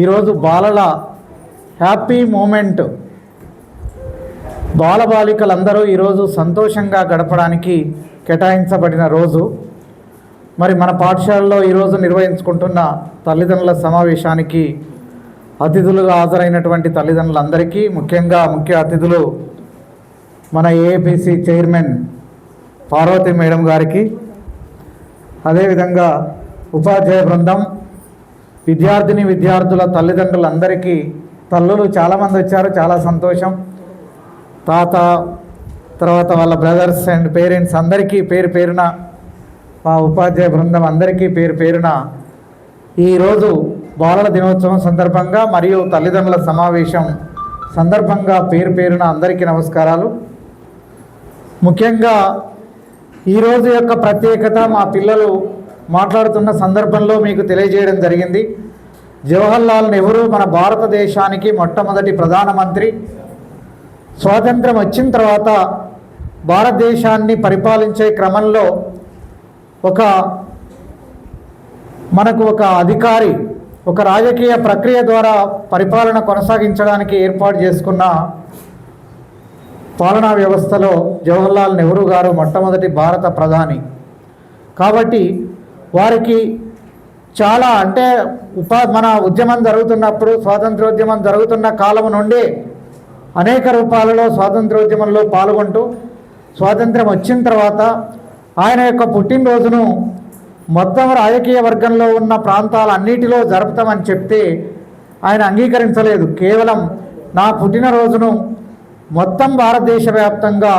ఈరోజు బాలల happy moment. బాలబాలికలందరూ ఈరోజు సంతోషంగా గడపడానికి కేటాయించబడిన రోజు. మరి మన పాఠశాలలో ఈరోజు నిర్వహించుకుంటున్న తల్లిదండ్రుల సమావేశానికి అతిథులుగా హాజరైనటువంటి తల్లిదండ్రులందరికీ ముఖ్యంగా ముఖ్య అతిథులు మన ఏఏపిసి చైర్మన్ పార్వతి మేడం గారికి. అదేవిధంగా ఉపాధ్యాయ బృందం విద్యార్థిని విద్యార్థుల తల్లిదండ్రులందరికీ తల్లులు చాలామంది వచ్చారు చాలా సంతోషం. తాత తర్వాత వాళ్ళ బ్రదర్స్ అండ్ పేరెంట్స్ అందరికీ పేరు పేరున మా ఉపాధ్యాయ బృందం అందరికీ పేరు పేరున ఈరోజు బాలల దినోత్సవం సందర్భంగా మరియు తల్లిదండ్రుల సమావేశం సందర్భంగా పేరు పేరున అందరికీ నమస్కారాలు. ముఖ్యంగా ఈరోజు యొక్క ప్రత్యేకత మా పిల్లలు మాట్లాడుతున్న సందర్భంలో మీకు తెలియజేయడం జరిగింది. జవహర్లాల్ నెహ్రూ మన భారతదేశానికి మొట్టమొదటి ప్రధానమంత్రి? స్వాతంత్రం వచ్చిన తర్వాత భారతదేశాన్ని పరిపాలించే క్రమంలో ఒక మనకు ఒక అధికారి ఒక రాజకీయ ప్రక్రియ ద్వారా పరిపాలన కొనసాగించడానికి ఏర్పాటు చేసుకున్న పాలనా వ్యవస్థలో జవహర్లాల్ నెహ్రూ గారు మొట్టమొదటి భారత ప్రధాని. కాబట్టి వారికి చాలా అంటే ఉపా మన ఉద్యమం జరుగుతున్నప్పుడు స్వాతంత్రోద్యమం జరుగుతున్న కాలం నుండి అనేక రూపాలలో స్వాతంత్రోద్యమంలో పాల్గొంటూ స్వాతంత్రం వచ్చిన తర్వాత ఆయన యొక్క పుట్టినరోజును మొత్తం రాజకీయ వర్గంలో ఉన్న ప్రాంతాలన్నిటిలో జరుపుతామని చెప్తే ఆయన అంగీకరించలేదు. కేవలం నా పుట్టినరోజును మొత్తం భారతదేశ వ్యాప్తంగా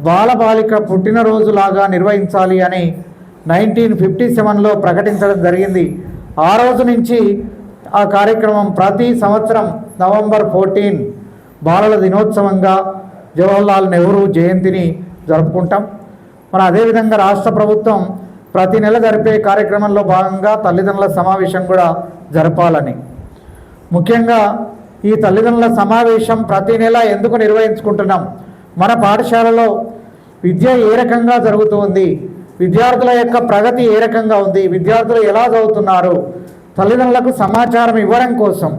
బాలబాలిక పుట్టినరోజులాగా నిర్వహించాలి అని నైన్టీన్ ఫిఫ్టీ సెవెన్లో ప్రకటించడం జరిగింది. ఆ రోజు నుంచి ఆ కార్యక్రమం ప్రతి సంవత్సరం నవంబర్ ఫోర్టీన్ బాలల దినోత్సవంగా జవహర్లాల్ నెహ్రూ జయంతిని జరుపుకుంటాం. మరి అదేవిధంగా రాష్ట్ర ప్రభుత్వం ప్రతి నెల జరిపే కార్యక్రమంలో భాగంగా తల్లిదండ్రుల సమావేశం కూడా జరపాలని. ముఖ్యంగా ఈ తల్లిదండ్రుల సమావేశం ప్రతి నెల ఎందుకు నిర్వహించుకుంటున్నాం? మన పాఠశాలలో విద్య ఏ రకంగా జరుగుతుంది? విద్యార్థుల యొక్క ప్రగతి ఏ రకంగా ఉంది? విద్యార్థులు ఎలా చదువుతున్నారు? తల్లిదండ్రులకు సమాచారం ఇవ్వడం కోసం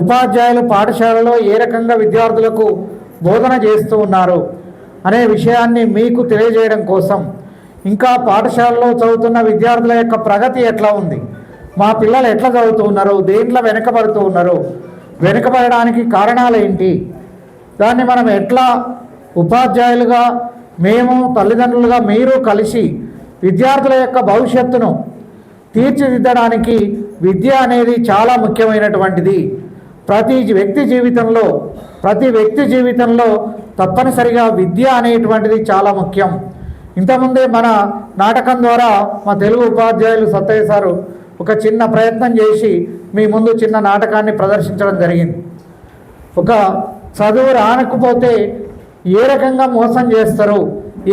ఉపాధ్యాయులు పాఠశాలలో ఏ రకంగా విద్యార్థులకు బోధన చేస్తూ ఉన్నారు అనే విషయాన్ని మీకు తెలియజేయడం కోసం ఇంకా పాఠశాలలో చదువుతున్న విద్యార్థుల యొక్క ప్రగతి ఎట్లా ఉంది? మా పిల్లలు ఎట్లా చదువుతూ ఉన్నారు? దేంట్లో వెనకబడుతూ ఉన్నారు? వెనుకబడడానికి కారణాలు ఏంటి? దాన్ని మనం ఎట్లా ఉపాధ్యాయులుగా మేము తల్లిదండ్రులుగా మీరు కలిసి విద్యార్థుల యొక్క భవిష్యత్తును తీర్చిదిద్దడానికి విద్య అనేది చాలా ముఖ్యమైనటువంటిది. ప్రతి వ్యక్తి జీవితంలో ప్రతి వ్యక్తి జీవితంలో తప్పనిసరిగా విద్య అనేటువంటిది చాలా ముఖ్యం. ఇంతకుముందే మన నాటకం ద్వారా మా తెలుగు ఉపాధ్యాయులు సత్తయ్య సారు ఒక చిన్న ప్రయత్నం చేసి మీ ముందు చిన్న నాటకాన్ని ప్రదర్శించడం జరిగింది. ఒక చదువు రానకపోతే ఏ రకంగా మోసం చేస్తారు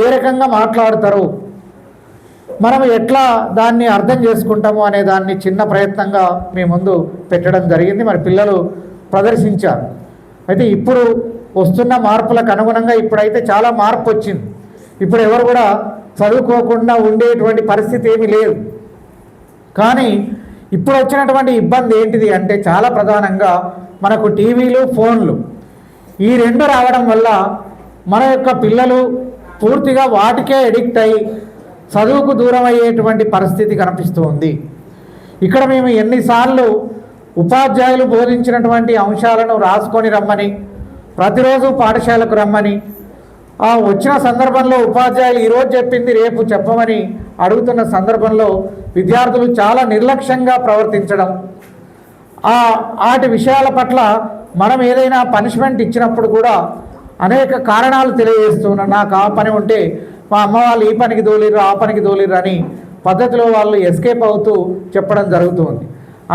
ఏ రకంగా మాట్లాడతారు మనం ఎట్లా దాన్ని అర్థం చేసుకుంటాము అనే దాన్ని చిన్న ప్రయత్నంగా మీ ముందు పెట్టడం జరిగింది. మరి పిల్లలు ప్రదర్శించారు. అయితే ఇప్పుడు వస్తున్న మార్పులకు అనుగుణంగా ఇప్పుడైతే చాలా మార్పు వచ్చింది. ఇప్పుడు ఎవరు కూడా చదువుకోకుండా ఉండేటువంటి పరిస్థితి ఏమీ లేదు. కానీ ఇప్పుడు వచ్చినటువంటి ఇబ్బంది ఏంటిది అంటే చాలా ప్రధానంగా మనకు టీవీలు ఫోన్లు ఈ రెండు రావడం వల్ల మన యొక్క పిల్లలు పూర్తిగా వాటికే ఎడిక్ట్ అయి చదువుకు దూరం అయ్యేటువంటి పరిస్థితి కనిపిస్తూ ఉంది. ఇక్కడ మేము ఎన్నిసార్లు ఉపాధ్యాయులు బోధించినటువంటి అంశాలను రాసుకొని రమ్మని ప్రతిరోజు పాఠశాలకు రమ్మని ఆ వచ్చిన సందర్భంలో ఉపాధ్యాయులు ఈరోజు చెప్పింది రేపు చెప్పమని అడుగుతున్న సందర్భంలో విద్యార్థులు చాలా నిర్లక్ష్యంగా ప్రవర్తించడం ఆ వాటి విషయాల పట్ల మనం ఏదైనా పనిష్మెంట్ ఇచ్చినప్పుడు కూడా అనేక కారణాలు తెలియజేస్తున్నా నాకు ఆ పని ఉంటే మా అమ్మ వాళ్ళు ఈ పనికి దోలిరు ఆ పనికి దోలిరు అని పద్ధతిలో వాళ్ళు ఎస్కేప్ అవుతూ చెప్పడం జరుగుతుంది.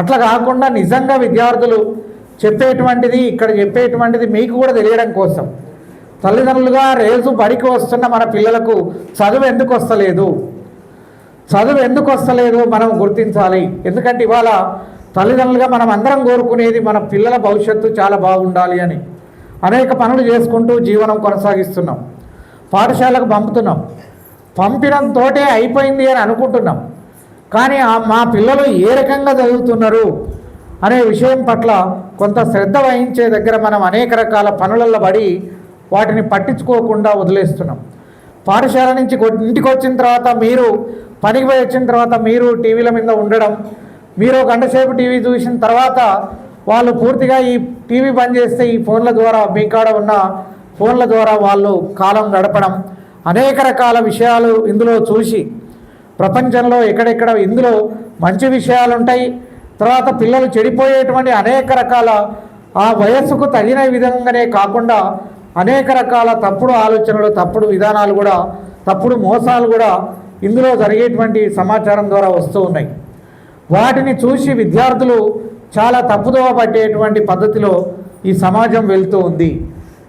అట్లా కాకుండా నిజంగా విద్యార్థులు చెప్పేటువంటిది ఇక్కడ చెప్పేటువంటిది మీకు కూడా తెలియడం కోసం. తల్లిదండ్రులుగా రేజు బడికి వస్తున్న మన పిల్లలకు చదువు ఎందుకు వస్తలేదు? చదువు ఎందుకు వస్తలేదు మనం గుర్తించాలి. ఎందుకంటే ఇవాళ తల్లిదండ్రులుగా మనం అందరం కోరుకునేది మన పిల్లల భవిష్యత్తు చాలా బాగుండాలి అని. అనేక పనులు చేసుకుంటూ జీవనం కొనసాగిస్తున్నాం. పాఠశాలకు పంపుతున్నాం. పంపినంతోటే అయిపోయింది అని అనుకుంటున్నాం. కానీ మా పిల్లలు ఏ రకంగా చదువుతున్నారు అనే విషయం పట్ల కొంత శ్రద్ధ వహించే దగ్గర మనం అనేక రకాల పనులలో పడి వాటిని పట్టించుకోకుండా వదిలేస్తున్నాం. పాఠశాల నుంచి కొ- ఇంటికి వచ్చిన తర్వాత మీరు పనికి పోయి వచ్చిన తర్వాత మీరు టీవీల మీద ఉండడం మీరు గంటసేపు టీవీ చూసిన తర్వాత వాళ్ళు పూర్తిగా ఈ టీవీ బంద్ చేస్తే ఈ ఫోన్ల ద్వారా మీ కాడ ఉన్న ఫోన్ల ద్వారా వాళ్ళు కాలం గడపడం. అనేక రకాల విషయాలు ఇందులో చూసి ప్రపంచంలో ఎక్కడెక్కడ ఇందులో మంచి విషయాలు ఉంటాయి. తర్వాత పిల్లలు చెడిపోయేటువంటి అనేక రకాల ఆ వయస్సుకు తగిన విధంగానే కాకుండా అనేక రకాల తప్పుడు ఆలోచనలు తప్పుడు విధానాలు కూడా తప్పుడు మోసాలు కూడా ఇందులో జరిగేటువంటి సమాచారం ద్వారా వస్తూ ఉన్నాయి. వాటిని చూసి విద్యార్థులు చాలా తప్పుదోవ పట్టేటువంటి పద్ధతిలో ఈ సమాజం వెళ్తూ ఉంది.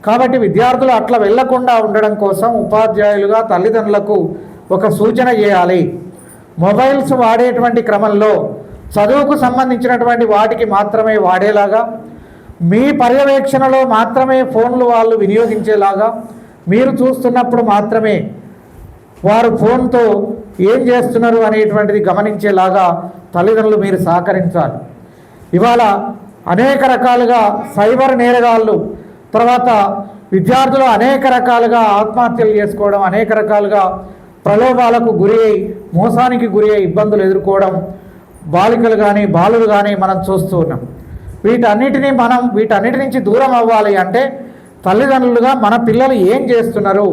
కాబట్టి విద్యార్థులు అట్లా వెళ్ళకుండా ఉండడం కోసం ఉపాధ్యాయులుగా తల్లిదండ్రులకు ఒక సూచన చేయాలి. మొబైల్స్ వాడేటువంటి క్రమంలో చదువుకు సంబంధించినటువంటి వాటికి మాత్రమే వాడేలాగా మీ పర్యవేక్షణలో మాత్రమే ఫోన్లు వాళ్ళు వినియోగించేలాగా మీరు చూస్తున్నప్పుడు మాత్రమే వారు ఫోన్తో ఏం చేస్తున్నారు అనేటువంటిది గమనించేలాగా తల్లిదండ్రులు మీరు సహకరించాలి. ఇవాళ అనేక రకాలుగా సైబర్ నేరగాళ్ళు తర్వాత విద్యార్థులు అనేక రకాలుగా ఆత్మహత్యలు చేసుకోవడం అనేక రకాలుగా ప్రలోభాలకు గురి అయి మోసానికి గురి అయి ఇబ్బందులు ఎదుర్కోవడం బాలికలు కానీ బాలులు కానీ మనం చూస్తూ ఉన్నాం. వీటన్నిటినీ మనం వీటన్నిటి నుంచి దూరం అవ్వాలి అంటే తల్లిదండ్రులుగా మన పిల్లలు ఏం చేస్తున్నారు?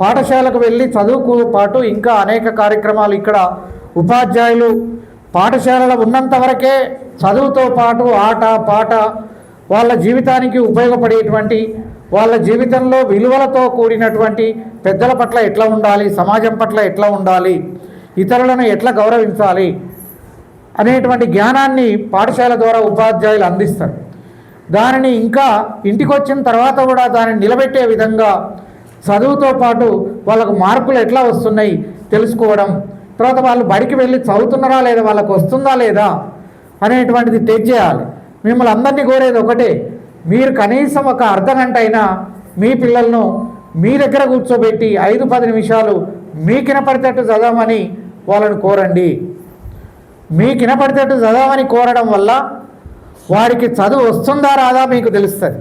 పాఠశాలకు వెళ్ళి చదువుకు పాటు ఇంకా అనేక కార్యక్రమాలు ఇక్కడ ఉపాధ్యాయులు పాఠశాలలో ఉన్నంత వరకే చదువుతో పాటు ఆట పాట వాళ్ళ జీవితానికి ఉపయోగపడేటువంటి వాళ్ళ జీవితంలో విలువలతో కూడినటువంటి పెద్దల పట్ల ఎట్లా ఉండాలి సమాజం పట్ల ఎట్లా ఉండాలి ఇతరులను ఎట్లా గౌరవించాలి అనేటువంటి జ్ఞానాన్ని పాఠశాల ద్వారా ఉపాధ్యాయులు అందిస్తారు. దానిని ఇంకా ఇంటికి వచ్చిన తర్వాత కూడా దానిని నిలబెట్టే విధంగా చదువుతో పాటు వాళ్ళకు మార్కులు ఎట్లా వస్తున్నాయి తెలుసుకోవడం తర్వాత వాళ్ళు బడికి వెళ్ళి చదువుతున్నారా లేదా వాళ్ళకు వస్తుందా లేదా అనేటువంటిది టెక్ చేయాలి. మిమ్మల్ని అందరినీ కోరేది ఒకటే మీరు కనీసం ఒక అర్ధ గంట అయినా మీ పిల్లలను మీ దగ్గర కూర్చోబెట్టి ఐదు పది నిమిషాలు మీకు వినపడేటట్టు చదవమని వాళ్ళని కోరండి. మీకు వినపడేటట్టు చదవమని కోరడం వల్ల వారికి చదువు వస్తుందా రాదా మీకు తెలుస్తుంది.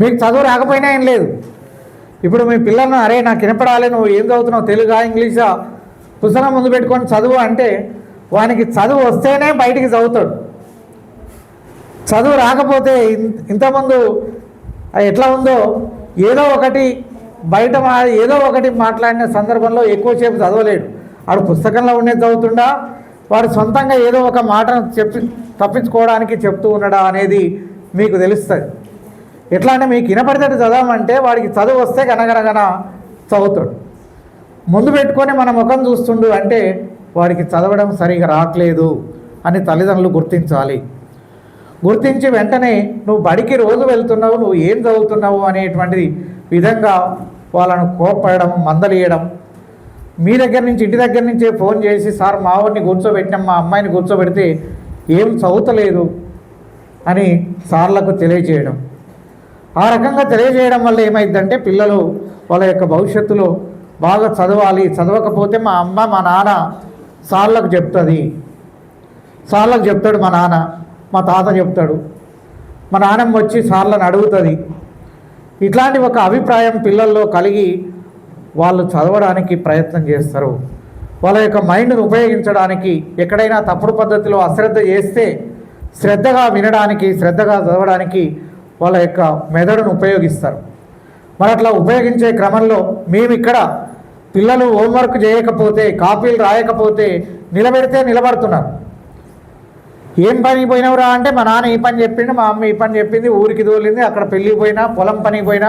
మీకు చదువు రాకపోయినా ఏం లేదు. ఇప్పుడు మీ పిల్లలను అరే నాకు వినపడాలి నువ్వు ఏం చదువుతున్నావు తెలుగా ఇంగ్లీషా? పుస్తకం ముందు పెట్టుకొని చదువు అంటే వానికి చదువు వస్తేనే బయటికి చదువుతాడు. చదువు రాకపోతే ఇంతకుముందు అది ఎట్లా ఉందో ఏదో ఒకటి బయట మా ఏదో ఒకటి మాట్లాడిన సందర్భంలో ఎక్కువసేపు చదవలేడు. వాడు పుస్తకంలో ఉండేది చదువుతుండా వాడు సొంతంగా ఏదో ఒక మాటను చెప్పి తప్పించుకోవడానికి చెప్తూ ఉన్నాడా అనేది మీకు తెలుస్తుంది. ఎట్లా అంటే మీకు వినపడితే చదవమంటే వాడికి చదువు వస్తే గనగనగన చదువుతాడు. ముందు పెట్టుకొని మన ముఖం చూస్తుండు అంటే వాడికి చదవడం సరిగా రావట్లేదు అని తల్లిదండ్రులు గుర్తించాలి. గుర్తించి వెంటనే నువ్వు బడికి రోజు వెళ్తున్నావు నువ్వు ఏం చదువుతున్నావు అనేటువంటి విధంగా వాళ్ళను కోపడడం మందలియడం. మీ దగ్గర నుంచి ఇంటి దగ్గర నుంచే ఫోన్ చేసి సార్ మా వాడిని కూర్చోబెట్టినాం మా అమ్మాయిని కూర్చోబెడితే ఏం చదువుతలేదు అని సార్లకు తెలియజేయడం. ఆ రకంగా తెలియజేయడం వల్ల ఏమైందంటే పిల్లలు వాళ్ళ యొక్క భవిష్యత్తులో బాగా చదవాలి. చదవకపోతే మా అమ్మ మా నాన్న సార్లకు చెప్తుంది. సార్లకు చెప్తాడు మా నాన్న. మా తాత చెప్తాడు. మా నాన్నమ్మ వచ్చి సార్లను అడుగుతుంది. ఇట్లాంటి ఒక అభిప్రాయం పిల్లల్లో కలిగి వాళ్ళు చదవడానికి ప్రయత్నం చేస్తారు. వాళ్ళ యొక్క మైండ్ను ఉపయోగించడానికి ఎక్కడైనా తప్పుడు పద్ధతిలో అశ్రద్ధ చేస్తే శ్రద్ధగా వినడానికి శ్రద్ధగా చదవడానికి వాళ్ళ యొక్క మెదడును ఉపయోగిస్తారు. మరి అట్లా ఉపయోగించే క్రమంలో మేము ఇక్కడ పిల్లలు హోంవర్క్ చేయకపోతే కాపీలు రాయకపోతే నిలబెడితే నిలబడుతున్నారు. ఏం పని పోయినవురా అంటే మా నాన్న ఈ పని చెప్పిండు మా అమ్మ ఈ పని చెప్పింది ఊరికి తోలింది అక్కడ పెళ్ళి పోయినా పొలం పని పోయినా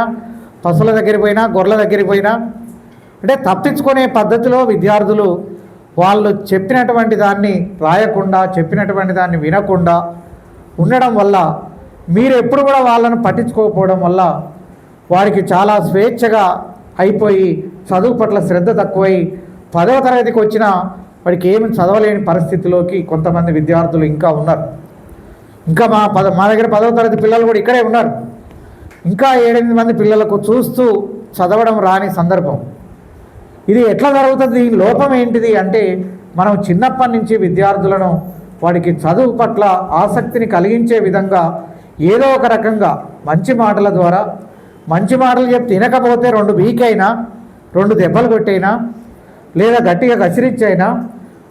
పశువుల దగ్గరికి పోయినా గొర్రెల దగ్గరికి పోయినా. అంటే తప్పించుకునే పద్ధతిలో విద్యార్థులు వాళ్ళు చెప్పినటువంటి దాన్ని రాయకుండా చెప్పినటువంటి దాన్ని వినకుండా ఉండడం వల్ల మీరు ఎప్పుడు కూడా వాళ్ళను పట్టించుకోకపోవడం వల్ల వారికి చాలా స్వేచ్ఛగా అయిపోయి చదువు పట్ల శ్రద్ధ తక్కువై పదవ తరగతికి వచ్చిన వాడికి ఏమి చదవలేని పరిస్థితిలోకి కొంతమంది విద్యార్థులు ఇంకా ఉన్నారు. ఇంకా మా పద మా దగ్గర పదవ తరగతి పిల్లలు కూడా ఇక్కడే ఉన్నారు. ఇంకా ఏడెనిమిది మంది పిల్లలకు చూస్తూ చదవడం రాని సందర్భం. ఇది ఎట్లా జరుగుతుంది? లోపం ఏంటిది అంటే మనం చిన్నప్పటి నుంచి విద్యార్థులను వాడికి చదువు పట్ల ఆసక్తిని కలిగించే విధంగా ఏదో ఒక రకంగా మంచి మాటల ద్వారా మంచి మాటలు చెప్తే తినకపోతే రెండు వీకైనా రెండు దెబ్బలు కొట్టైనా లేదా గట్టిగా కసిరిచ్చైనా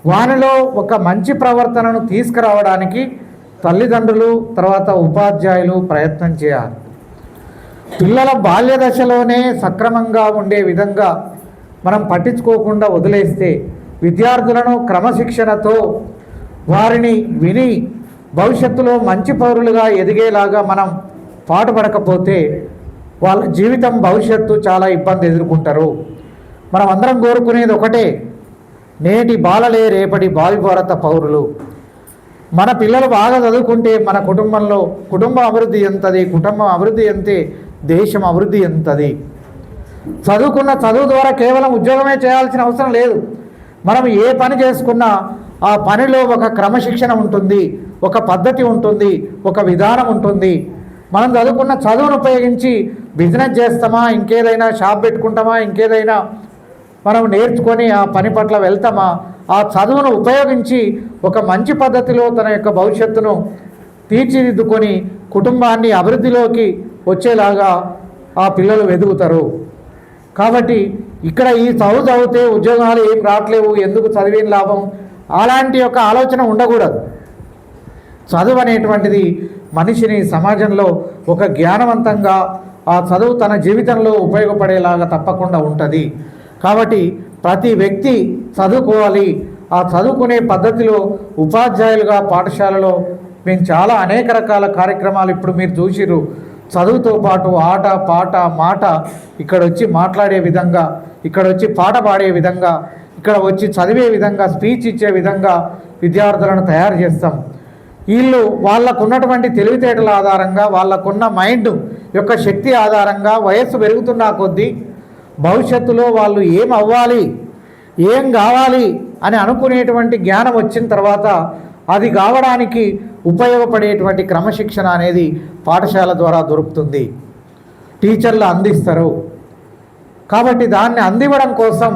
వానిలో ఒక మంచి ప్రవర్తనను తీసుకురావడానికి తల్లిదండ్రులు తర్వాత ఉపాధ్యాయులు ప్రయత్నం చేయాలి. పిల్లల బాల్య దశలోనే సక్రమంగా ఉండే విధంగా మనం పట్టించుకోకుండా వదిలేస్తే విద్యార్థులను క్రమశిక్షణతో వారిని విని భవిష్యత్తులో మంచి పౌరులుగా ఎదిగేలాగా మనం పాటుపడకపోతే వాళ్ళ జీవితం భవిష్యత్తు చాలా ఇబ్బంది ఎదుర్కొంటారు. మనం అందరం కోరుకునేది ఒకటే నేటి బాలలే రేపటి భావి భారత పౌరులు. మన పిల్లలు బాగా చదువుకుంటే మన కుటుంబంలో కుటుంబం అభివృద్ధి ఎంతది కుటుంబం అభివృద్ధి ఎంతే దేశం అభివృద్ధి ఎంతది. చదువుకున్న చదువు ద్వారా కేవలం ఉద్యోగమే చేయాల్సిన అవసరం లేదు. మనం ఏ పని చేసుకున్నా ఆ పనిలో ఒక క్రమశిక్షణ ఉంటుంది ఒక పద్ధతి ఉంటుంది ఒక విధానం ఉంటుంది. మనం చదువుకున్న చదువును ఉపయోగించి బిజినెస్ చేస్తామా ఇంకేదైనా షాప్ పెట్టుకుంటామా ఇంకేదైనా మనం నేర్చుకొని ఆ పని పట్ల వెళ్తామా ఆ చదువును ఉపయోగించి ఒక మంచి పద్ధతిలో తన యొక్క భవిష్యత్తును తీర్చిదిద్దుకొని కుటుంబాన్ని అభివృద్ధిలోకి వచ్చేలాగా ఆ పిల్లలు వెదుగుతారు. కాబట్టి ఇక్కడ ఈ చదువు చదివితే ఉద్యోగాలు ఏం రావట్లేవు ఎందుకు చదివేం లాభం? అలాంటి యొక్క ఆలోచన ఉండకూడదు. చదువు అనేటువంటిది మనిషిని సమాజంలో ఒక జ్ఞానవంతంగా ఆ చదువు తన జీవితంలో ఉపయోగపడేలాగా తప్పకుండా ఉంటుంది. కాబట్టి ప్రతి వ్యక్తి చదువుకోవాలి. ఆ చదువుకునే పద్ధతిలో ఉపాధ్యాయులుగా పాఠశాలలో మేము చాలా అనేక రకాల కార్యక్రమాలు ఇప్పుడు మీరు చూసిర్రు. చదువుతో పాటు ఆట పాట మాట ఇక్కడ వచ్చి మాట్లాడే విధంగా ఇక్కడ వచ్చి పాట పాడే విధంగా ఇక్కడ వచ్చి చదివే విధంగా స్పీచ్ ఇచ్చే విధంగా విద్యార్థులను తయారు చేస్తాం. వీళ్ళు వాళ్ళకు ఉన్నటువంటి తెలివితేటల ఆధారంగా వాళ్ళకున్న మైండ్ యొక్క శక్తి ఆధారంగా వయస్సు పెరుగుతున్న కొద్దీ భవిష్యత్తులో వాళ్ళు ఏం అవ్వాలి ఏం కావాలి అని అనుకునేటువంటి జ్ఞానం వచ్చిన తర్వాత అది కావడానికి ఉపయోగపడేటువంటి క్రమశిక్షణ అనేది పాఠశాల ద్వారా దొరుకుతుంది. టీచర్లు అందిస్తారు. కాబట్టి దాన్ని అందివ్వడం కోసం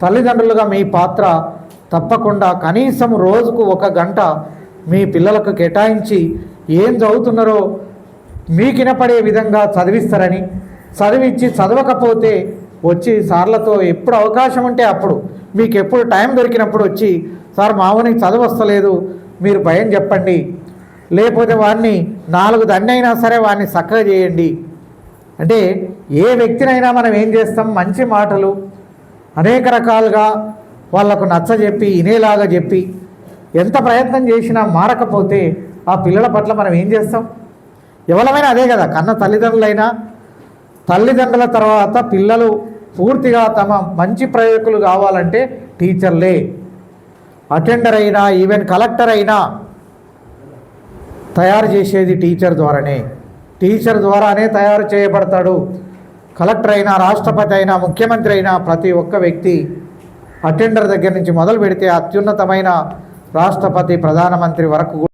తల్లిదండ్రులుగా మీ పాత్ర తప్పకుండా కనీసం రోజుకు ఒక గంట మీ పిల్లలకు కేటాయించి ఏం చదువుతున్నారో మీకు వినపడే విధంగా చదివిస్తారని చదివించి చదవకపోతే వచ్చి సార్లతో ఎప్పుడు అవకాశం ఉంటే అప్పుడు మీకు ఎప్పుడు టైం దొరికినప్పుడు వచ్చి సార్ మామూలుగా చదువు వస్తలేదు మీరు భయం చెప్పండి. లేకపోతే వాడిని నాలుగు దండైనా సరే వాడిని చక్కగా చేయండి. అంటే ఏ వ్యక్తినైనా మనం ఏం చేస్తాం? మంచి మాటలు అనేక రకాలుగా వాళ్ళకు నచ్చజెప్పి వినేలాగా చెప్పి ఎంత ప్రయత్నం చేసినా మారకపోతే ఆ పిల్లల పట్ల మనం ఏం చేస్తాం? ఎవరమైనా అదే కదా కన్న తల్లిదండ్రులైనా తల్లిదండ్రుల తర్వాత పిల్లలు పూర్తిగా తమ మంచి ప్రయోజకులు కావాలంటే టీచర్లే. అటెండర్ అయినా ఈవెన్ కలెక్టర్ అయినా తయారు చేసేది టీచర్ ద్వారానే. టీచర్ ద్వారానే తయారు చేయబడతాడు. కలెక్టర్ అయినా రాష్ట్రపతి అయినా ముఖ్యమంత్రి అయినా ప్రతి ఒక్క వ్యక్తి అటెండర్ దగ్గర నుంచి మొదలు పెడితే అత్యున్నతమైన రాష్ట్రపతి ప్రధానమంత్రి వరకు